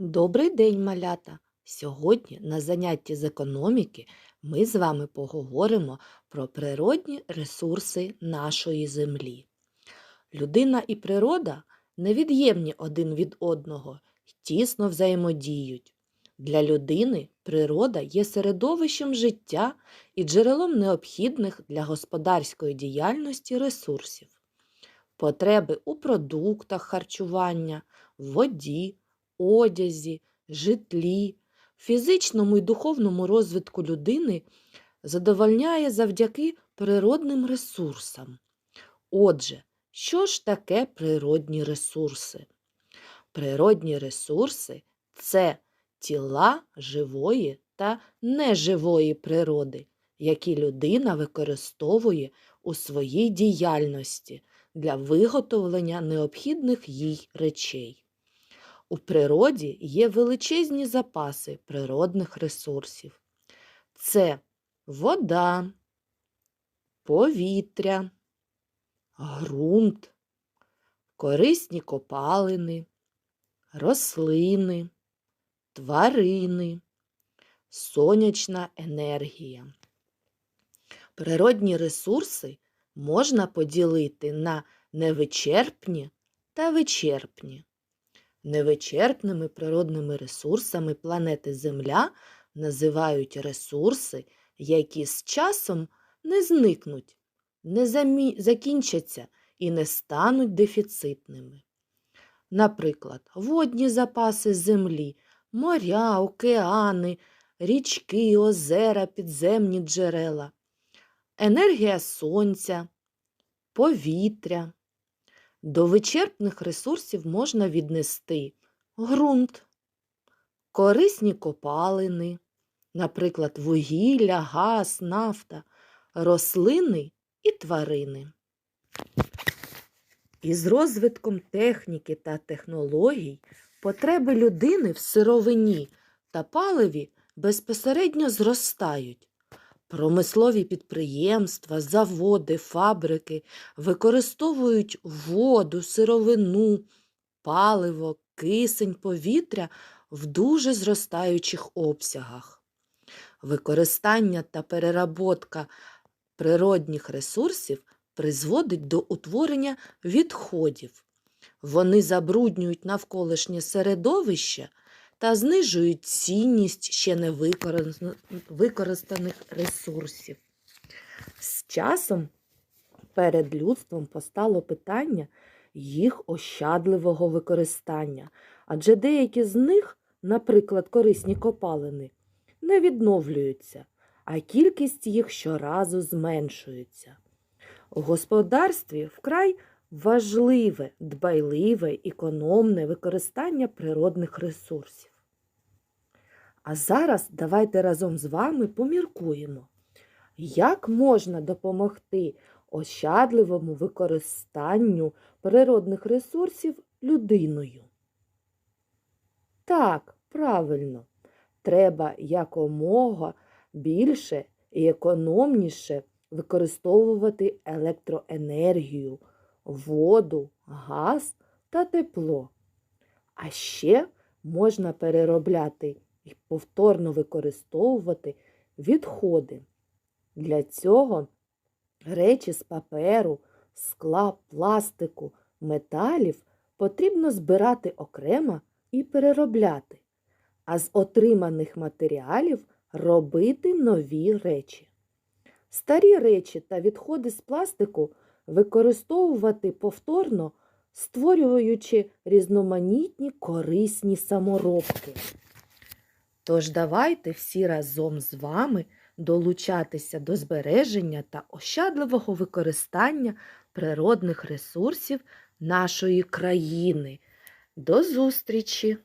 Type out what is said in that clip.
Добрий день, малята! Сьогодні на занятті з економіки ми з вами поговоримо про природні ресурси нашої землі. Людина і природа невід'ємні один від одного тісно взаємодіють. Для людини природа є середовищем життя і джерелом необхідних для господарської діяльності ресурсів. Потреби у продуктах харчування, воді, одязі, житлі, фізичному і духовному розвитку людини задовольняє завдяки природним ресурсам. Отже, що ж таке природні ресурси? Природні ресурси це тіла живої та неживої природи, які людина використовує у своїй діяльності для виготовлення необхідних їй речей. У природі є величезні запаси природних ресурсів. Це вода, повітря, ґрунт, корисні копалини, рослини, тварини, сонячна енергія. Природні ресурси можна поділити на невичерпні та вичерпні. Невичерпними природними ресурсами планети Земля називають ресурси, які з часом не зникнуть, не замі... закінчаться і не стануть дефіцитними. Наприклад, водні запаси землі, моря, океани, річки, озера, підземні джерела, енергія сонця, повітря. До вичерпних ресурсів можна віднести ґрунт, корисні копалини, наприклад, вугілля, газ, нафта, рослини і тварини. Із розвитком техніки та технологій потреби людини в сировині та паливі безпосередньо зростають. Промислові підприємства, заводи, фабрики використовують воду, сировину, паливо, кисень, повітря в дуже зростаючих обсягах. Використання та переработка природних ресурсів призводить до утворення відходів. Вони забруднюють навколишнє середовище та знижують цінність ще не використаних ресурсів. З часом перед людством постало питання їх ощадливого використання, адже деякі з них, наприклад, корисні копалини, не відновлюються, а кількість їх щоразу зменшується. У господарстві вкрай важливе, дбайливе, економне використання природних ресурсів. А зараз давайте разом з вами поміркуємо, як можна допомогти ощадливому використанню природних ресурсів людиною. Так, правильно, треба якомога більше і економніше використовувати електроенергію, воду, газ та тепло. А ще можна переробляти і повторно використовувати відходи. Для цього речі з паперу, скла, пластику, металів потрібно збирати окремо і переробляти, а з отриманих матеріалів робити нові речі. Старі речі та відходи з пластику використовувати повторно, створюючи різноманітні корисні саморобки. Тож давайте всі разом з вами долучатися до збереження та ощадливого використання природних ресурсів нашої країни. До зустрічі!